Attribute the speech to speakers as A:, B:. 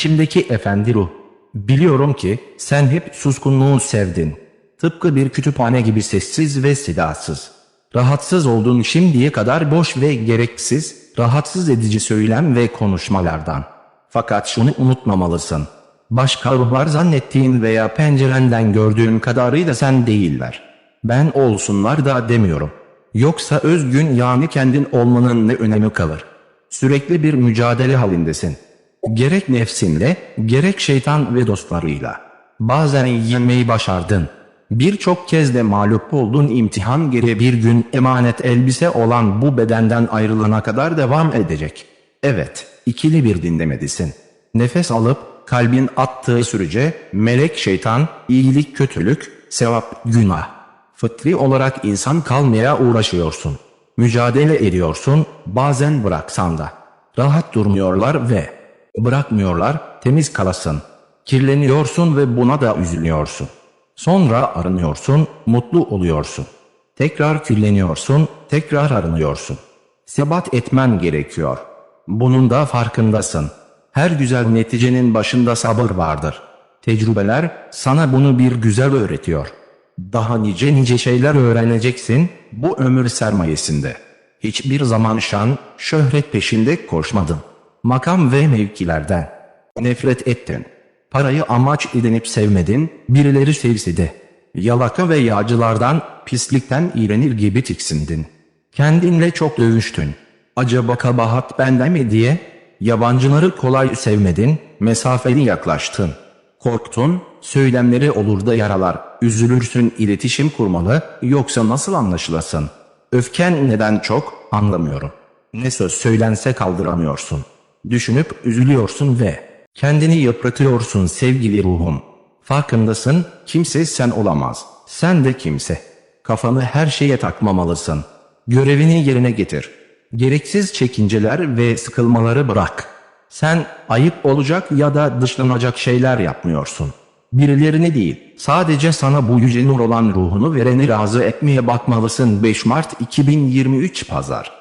A: İçimdeki efendi ruh. Biliyorum ki sen hep suskunluğu sevdin. Tıpkı bir kütüphane gibi sessiz ve sedasız. Rahatsız olduğun şimdiye kadar boş ve gereksiz, rahatsız edici söylem ve konuşmalardan. Fakat şunu unutmamalısın. Başka ruhlar zannettiğin veya pencerenden gördüğün kadarıyla sen değiller. Ben olsunlar da demiyorum. Yoksa özgün yani kendin olmanın ne önemi kalır? Sürekli bir mücadele halindesin. Gerek nefsinle, gerek şeytan ve dostlarıyla. Bazen yenmeyi başardın. Birçok kez de mağlup olduğun imtihan geri bir gün emanet elbise olan bu bedenden ayrılana kadar devam edecek. Evet, ikili bir dinlemedisin. Nefes alıp kalbin attığı sürece melek şeytan, iyilik kötülük, sevap günah. Fıtri olarak insan kalmaya uğraşıyorsun. Mücadele ediyorsun, bazen bıraksan da. Rahat durmuyorlar ve bırakmıyorlar, temiz kalasın. Kirleniyorsun ve buna da üzülüyorsun. Sonra arınıyorsun, mutlu oluyorsun. Tekrar kirleniyorsun, tekrar arınıyorsun. Sebat etmen gerekiyor. Bunun da farkındasın. Her güzel neticenin başında sabır vardır. Tecrübeler sana bunu bir güzel öğretiyor. Daha nice nice şeyler öğreneceksin bu ömür sermayesinde. Hiçbir zaman şan, şöhret peşinde koşmadın. Makam ve mevkilerden. Nefret ettin. Parayı amaç edinip sevmedin, birileri sevse de. Yalaka ve yağcılardan, pislikten iğrenir gibi tiksindin. Kendinle çok dövüştün. Acaba kabahat bende mi diye, yabancıları kolay sevmedin, mesafeli yaklaştın. Korktun, söylemleri olur da yaralar, üzülürsün iletişim kurmalı, yoksa nasıl anlaşılasın? Öfken neden çok, anlamıyorum. Ne söz söylense kaldıramıyorsun. Düşünüp üzülüyorsun ve kendini yıpratıyorsun sevgili ruhum. Farkındasın, kimse sen olamaz. Sen de kimse. Kafanı her şeye takmamalısın. Görevini yerine getir. Gereksiz çekinceler ve sıkılmaları bırak. Sen ayıp olacak ya da dışlanacak şeyler yapmıyorsun. Birilerini değil, sadece sana bu yüce nur olan ruhunu vereni razı etmeye bakmalısın 5 Mart 2023 Pazar.